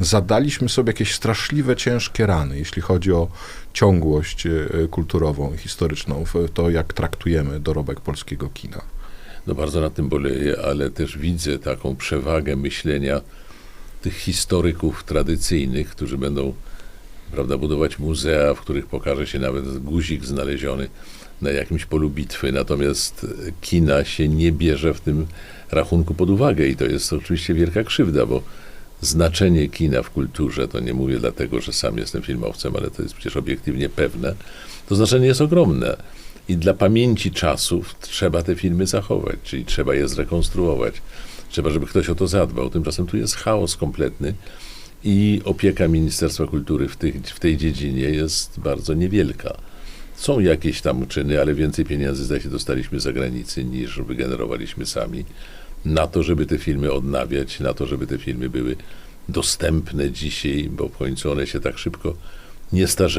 zadaliśmy sobie jakieś straszliwe, ciężkie rany, jeśli chodzi o ciągłość e, kulturową i historyczną, to jak traktujemy dorobek polskiego kina. No bardzo nad tym boleję, ale też widzę taką przewagę myślenia tych historyków tradycyjnych, którzy będą prawda, budować muzea, w których pokaże się nawet guzik znaleziony na jakimś polu bitwy. Natomiast kina się nie bierze w tym rachunku pod uwagę i to jest oczywiście wielka krzywda, bo znaczenie kina w kulturze, to nie mówię dlatego, że sam jestem filmowcem, ale to jest przecież obiektywnie pewne, to znaczenie jest ogromne. I dla pamięci czasów trzeba te filmy zachować, czyli trzeba je zrekonstruować. Trzeba, żeby ktoś o to zadbał. Tymczasem tu jest chaos kompletny i opieka Ministerstwa Kultury w, tych, w tej dziedzinie jest bardzo niewielka. Są jakieś tam czyny, ale więcej pieniędzy zdaje się dostaliśmy za granicy niż wygenerowaliśmy sami na to, żeby te filmy odnawiać, na to, żeby te filmy były dostępne dzisiaj, bo w końcu one się tak szybko nie starzeją.